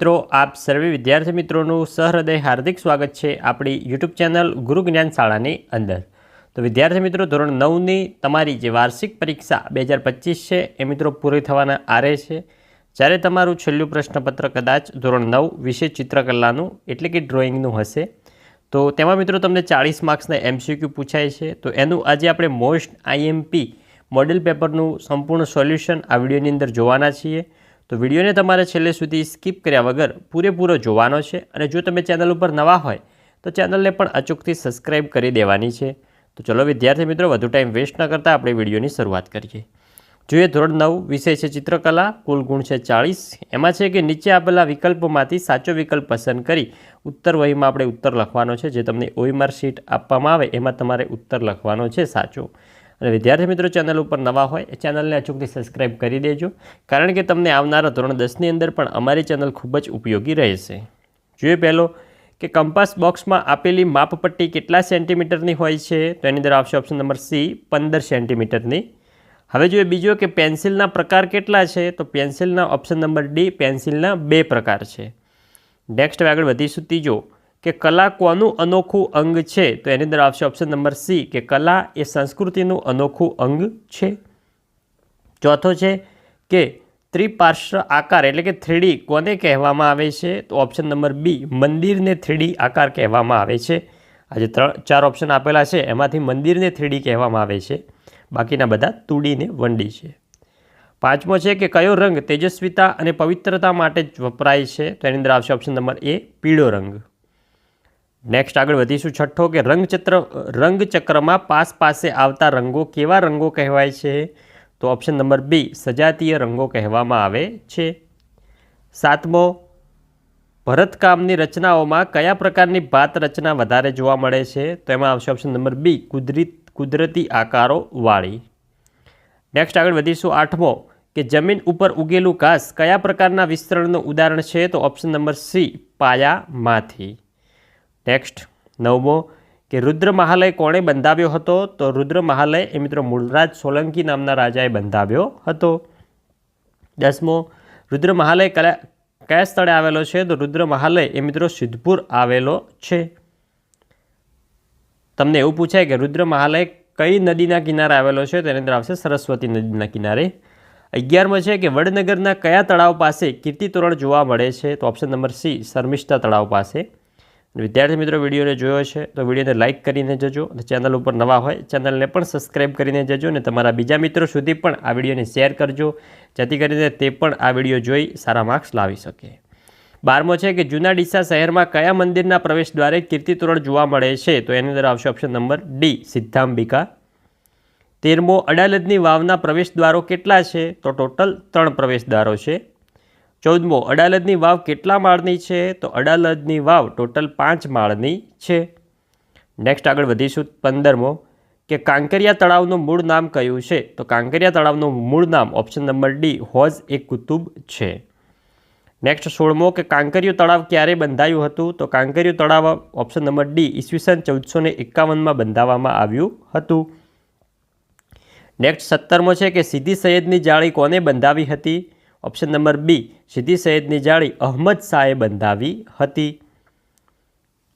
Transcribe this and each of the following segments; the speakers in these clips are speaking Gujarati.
મિત્રો, આપ સર્વે વિદ્યાર્થી મિત્રોનું સહૃદય હાર્દિક સ્વાગત છે આપણી યુટ્યુબ ચેનલ ગુરુ જ્ઞાન શાળાની અંદર. તો વિદ્યાર્થી મિત્રો, ધોરણ નવની તમારી જે વાર્ષિક પરીક્ષા બે હજાર પચીસ છે, એ મિત્રો પૂરી થવાના આરે છે. જ્યારે તમારું છેલ્લું પ્રશ્નપત્ર કદાચ ધોરણ નવ વિશે ચિત્રકલાનું, એટલે કે ડ્રોઈંગનું હશે, તો તેમાં મિત્રો તમને ચાળીસ માર્ક્સના એમસીક્યુ પૂછાય છે. તો એનું આજે આપણે મોસ્ટ આઈએમપી મોડેલ પેપરનું સંપૂર્ણ સોલ્યુશન આ વિડીયોની અંદર જોવાના છીએ. તો વિડીયોને તમારે છેલ્લે સુધી સ્કીપ કર્યા વગર પૂરેપૂરો જોવાનો છે અને જો તમે ચેનલ ઉપર નવા હોય, તો ચેનલને પણ અચૂકથી સબસ્ક્રાઇબ કરી દેવાની છે. તો ચલો વિદ્યાર્થી મિત્રો, વધુ ટાઈમ વેસ્ટ ન કરતાં આપણે વિડીયોની શરૂઆત કરીએ. જોઈએ ધોરણ નવ, વિષય છે ચિત્રકલા, કુલ ગુણ છે ચાળીસ. એમાં છે કે નીચે આપેલા વિકલ્પોમાંથી સાચો વિકલ્પ પસંદ કરી ઉત્તર વહીમાં આપણે ઉત્તર લખવાનો છે. જે તમને ઓઈમાર શીટ આપવામાં આવે, એમાં તમારે ઉત્તર લખવાનો છે સાચો. અને વિદ્યાર્થી મિત્રો, ચેનલ ઉપર નવા હોય ચેનલને અચૂકથી સબસ્ક્રાઇબ કરી દેજો. કારણ કે તમને આવનારા ધોરણ દસની અંદર પણ અમારી ચેનલ ખૂબ જ ઉપયોગી રહેશે. જોઈએ પહેલો કે કંપાસ બોક્સમાં આપેલી માપપટ્ટી કેટલા સેન્ટીમીટરની હોય છે? તો એની અંદર આવશે ઓપ્શન નંબર સી, પંદર સેન્ટીમીટરની. હવે જોઈએ બીજો કે પેન્સિલના પ્રકાર કેટલા છે? તો પેન્સિલના ઓપ્શન નંબર ડી, પેન્સિલના બે પ્રકાર છે. નેક્સ્ટ આગળ વધીશું ત્રીજો. કે કલા કોનું અનોખું અંગ છે? તો એની અંદર આવશે ઓપ્શન નંબર સી કે કલા એ સંસ્કૃતિનું અનોખું અંગ છે. ચોથો છે કે ત્રિપાર્શ્વ આકાર, એટલે કે થ્રીડી, કોને કહેવામાં આવે છે? તો ઓપ્શન નંબર બી મંદિરને થ્રીડી આકાર કહેવામાં આવે છે. આજે ત્રણ, ચાર ઓપ્શન આપેલા છે, એમાંથી મંદિરને થ્રીડી કહેવામાં આવે છે. બાકીના બધા તુડીને વંડી છે. પાંચમો છે કે કયો રંગ તેજસ્વીતા અને પવિત્રતા માટે જ વપરાય છે? તો એની અંદર આવશે ઓપ્શન નંબર એ પીળો રંગ. નેક્સ્ટ આગળ વધીશું. છઠ્ઠો કે રંગચક્ર રંગચક્રમાં પાસ પાસે આવતા રંગો કેવા રંગો કહેવાય છે? તો ઓપ્શન નંબર બી સજાતીય રંગો કહેવામાં આવે છે. સાતમો, ભરતકામની રચનાઓમાં કયા પ્રકારની ભાત રચના વધારે જોવા મળે છે? તો એમાં આવશે ઓપ્શન નંબર બી કુદરતી કુદરતી આકારો વાળી. નેક્સ્ટ આગળ વધીશું. આઠમો, કે જમીન ઉપર ઉગેલું ઘાસ કયા પ્રકારના વિસ્તરણનું ઉદાહરણ છે? તો ઓપ્શન નંબર સી પાયામાંથી. નેક્સ્ટ નવમો, કે રુદ્ર મહાલય કોણે બંધાવ્યો હતો? તો રુદ્ર મહાલય એ મિત્રો મૂળરાજ સોલંકી નામના રાજાએ બંધાવ્યો હતો. દસમો રુદ્ર મહાલય કયા કયા સ્થળે આવેલો છે? તો રુદ્ર મહાલય એ મિત્રો સિદ્ધપુર આવેલો છે. તમને એવું પૂછાય કે રુદ્ર મહાલય કઈ નદીના કિનારે આવેલો છે? તેની અંદર આવશે સરસ્વતી નદીના કિનારે. અગિયારમાં છે કે વડનગરના કયા તળાવ પાસે કીર્તિતોરણ જોવા મળે છે? તો ઓપ્શન નંબર સી શર્મિષ્ઠા તળાવ પાસે. વિદ્યાર્થી મિત્રો, વિડીયોને જોયો છે તો વિડીયોને લાઇક કરીને જજો અને ચેનલ ઉપર નવા હોય ચેનલને પણ સબસ્ક્રાઈબ કરીને જજો અને તમારા બીજા મિત્રો સુધી પણ આ વિડીયોને શેર કરજો, જેથી કરીને તે પણ આ વીડિયો જોઈ સારા માર્ક્સ લાવી શકે. બારમો છે કે જૂના ડીસા શહેરમાં કયા મંદિરના પ્રવેશ દ્વારે કીર્તિતોરણ જોવા મળે છે? તો એની અંદર આવશે ઓપ્શન નંબર ડી સિદ્ધાંબિકા. તેરમો, અડાલજની વાવના પ્રવેશ દ્વારો કેટલા છે? તો ટોટલ ત્રણ પ્રવેશ દ્વારો છે. ચૌદમો, અડાલજની વાવ કેટલા માળની છે? તો અડાલજની વાવ ટોટલ પાંચ માળની છે. નેક્સ્ટ આગળ વધીશું પંદરમો, કે કાંકરિયા તળાવનું મૂળ નામ કયું છે? તો કાંકરિયા તળાવનું મૂળ નામ option number D Hauz e Qutub છે. નેક્સ્ટ સોળમો, કે કાંકરિયું તળાવ ક્યારે બંધાયું હતું? તો કાંકરિયું તળાવ ઓપ્શન નંબર ડી ઈસવીસન ચૌદસો ને એકાવનમાં બંધાવવામાં આવ્યું હતું. નેક્સ્ટ સત્તરમો છે કે સીધી સૈયદની જાળી કોને બંધાવી હતી? ઓપ્શન નંબર બી સિદ્ધિ સૈયદની જાળી અહમદ શાહે બંધાવી હતી.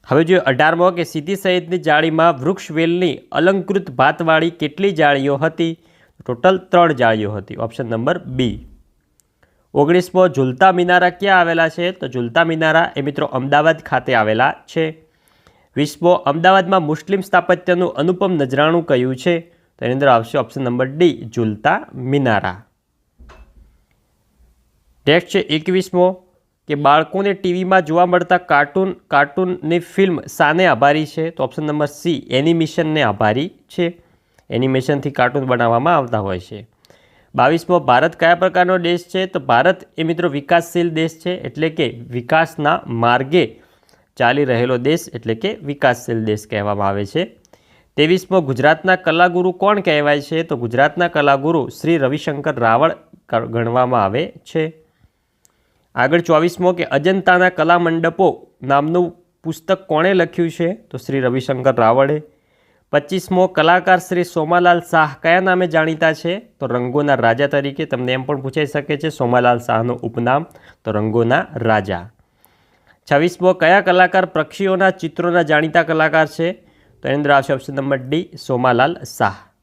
હવે જોઈએ અઢારમો કે સિદ્ધિ સૈયદની જાળીમાં વૃક્ષવેલની અલંકૃત ભાતવાળી કેટલી જાળીઓ હતી? ટોટલ ત્રણ જાળીઓ હતી. ઓપ્શન નંબર બી ઓગણીસમો, ઝુલતા મિનારા ક્યાં આવેલા છે? તો ઝુલતા મિનારા એ મિત્રો અમદાવાદ ખાતે આવેલા છે. વીસમો, અમદાવાદમાં મુસ્લિમ સ્થાપત્યનું અનુપમ નજરાણું કયું છે? તો એની અંદર આવશે option number D Jhulta Minara. Next છે એકવીસમો કે બાળકોને ટીવીમાં જોવા મળતા કાર્ટૂન, કાર્ટૂનની ફિલ્મ શાને આભારી છે. તો ઓપ્શન નંબર સી એનિમેશનને આભારી છે. એનિમેશનથી કાર્ટૂન બનાવવામાં આવતા હોય છે. બાવીસમો, ભારત કયા પ્રકારનો દેશ છે? તો ભારત એ મિત્રો વિકાસશીલ દેશ છે, એટલે કે વિકાસના માર્ગે ચાલી રહેલો દેશ, એટલે કે વિકાસશીલ દેશ કહેવામાં આવે છે. ત્રેવીસમો, ગુજરાતના કલાગુરુ કોણ કહેવાય છે? તો ગુજરાતના કલાગુરુ શ્રી રવિશંકર રાવળ ગણવામાં આવે છે. આગળ ચોવીસમો કે અજંતાના કલા મંડપો નામનું પુસ્તક કોણે લખ્યું છે? તો શ્રી રવિશંકર રાવળે. પચીસમો, કલાકાર શ્રી સોમાલાલ શાહ કયા નામે જાણીતા છે? તો રંગોના રાજા તરીકે તમને એમ પણ પૂછાઈ શકે છે, સોમાલાલ શાહનું ઉપનામ તો રંગોના રાજા. છવ્વીસમો, કયા કલાકાર પક્ષીઓના ચિત્રોના જાણીતા કલાકાર છે? તો એની અંદર આવશે option number D, Somalal Shah.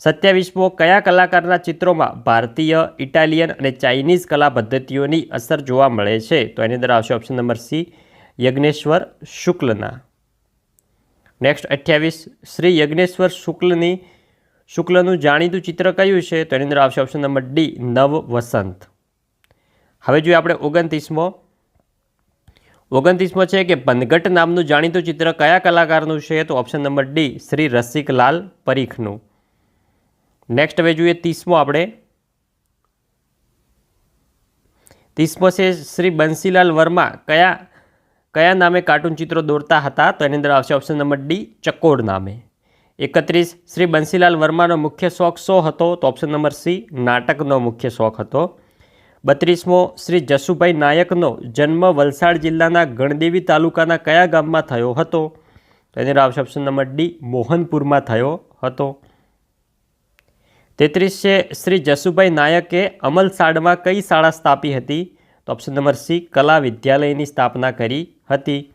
સત્યાવીસમો કયા કલાકારના ચિત્રોમાં ભારતીય, ઇટાલિયન અને ચાઇનીઝ કલા પદ્ધતિઓની અસર જોવા મળે છે? તો એની અંદર આવશે ઓપ્શન નંબર સી યજ્ઞેશ્વર શુક્લના. નેક્સ્ટ અઠ્યાવીસ. શ્રી યજ્ઞેશ્વર શુક્લની, શુક્લનું જાણીતું ચિત્ર કયું છે? તો એની અંદર આવશે ઓપ્શન નંબર ડી નવ વસંત હવે જોઈએ આપણે ઓગણત્રીસમો. ઓગણત્રીસમો છે કે પનઘટ નામનું જાણીતું ચિત્ર કયા કલાકારનું છે? તો option number D Shri Rasiklal પરીખનું. Next હવે જોઈએ ત્રીસમો આપણે. ત્રીસમો છે શ્રી બંસીલાલ વર્મા. કયા કયા નામે કાર્ટૂન ચિત્રો દોરતા હતા? તો એની અંદર આવશે ઓપ્શન નંબર ડી, ચકોર નામે. એકત્રીસ, શ્રી બંસીલાલ વર્માનો મુખ્ય શોખ શો હતો? તો ઓપ્શન નંબર સી, નાટકનો મુખ્ય શોખ હતો. બત્રીસમો, શ્રી જસુભાઈ નાયકનો જન્મ વલસાડ જિલ્લાના ગણદેવી તાલુકાના કયા ગામમાં થયો હતો? તો એની અંદર આવશે ઓપ્શન નંબર ડી, મોહનપુરમાં થયો હતો. તેત્રીસ શ્રી જસુભાઈ નાયકે અમલસાડમાં કઈ શાળા સ્થાપી હતી? તો ઓપ્શન નંબર સી, કલા વિદ્યાલયની સ્થાપના કરી હતી.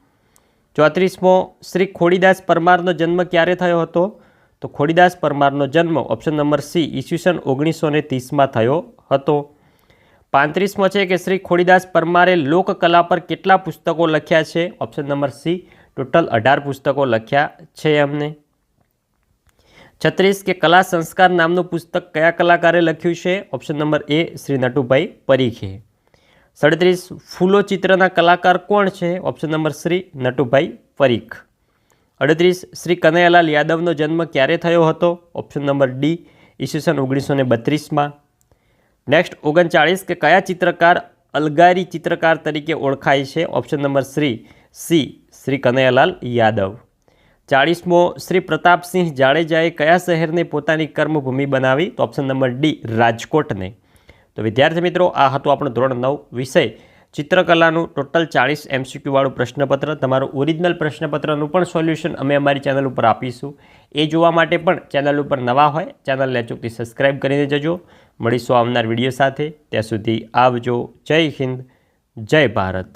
ચોત્રીસમો, શ્રી ખોડીદાસ પરમારનો જન્મ ક્યારે થયો હતો? તો ખોડીદાસ પરમારનો જન્મ ઓપ્શન નંબર સી, ઈસવીસન ઓગણીસો ને ત્રીસમાં થયો હતો. પાંત્રીસમો છે કે શ્રી ખોડીદાસ પરમારે લોકકલા પર કેટલા પુસ્તકો લખ્યા છે? ઓપ્શન નંબર સી, ટોટલ અઢાર પુસ્તકો લખ્યા છે એમને. છત્રીસ કે કલા સંસ્કાર નામનું પુસ્તક કયા કલાકારે લખ્યું છે? Option number A Shri Natubhai પરીખે. સાડત્રીસ, ફૂલો ચિત્રના કલાકાર કોણ છે? Option number Shri Natubhai Parikh. અડત્રીસ, Shri Kanaiyalal યાદવનો જન્મ ક્યારે થયો હતો? ઓપ્શન નંબર ડી ઈસવીસન ઓગણીસો ને બત્રીસમાં. નેક્સ્ટ ઓગણચાળીસ કે કયા ચિત્રકાર અલગારી ચિત્રકાર તરીકે ઓળખાય છે? Option number Shri C Shri Kanaiyalal Yadav. ચાળીસમો Shri Pratapsinh જાડેજાએ કયા શહેરને પોતાની કર્મભૂમિ બનાવી? તો ઓપ્શન નંબર ડી, રાજકોટને. તો વિદ્યાર્થી મિત્રો, આ હતું આપણો ધોરણ નવ વિષય. ચિત્રકલાનું ટોટલ ચાળીસ એમસીક્યુવાળું પ્રશ્નપત્ર. તમારું ઓરિજિનલ પ્રશ્નપત્રનું પણ સોલ્યુશન અમે અમારી ચેનલ ઉપર આપીશું. એ જોવા માટે પણ ચેનલ ઉપર નવા હોય ચેનલને અચૂકથી સબસ્ક્રાઈબ કરીને જજો. મળીશું આવનાર વીડિયો સાથે. ત્યાં સુધી આવજો. જય હિન્દ. જય ભારત.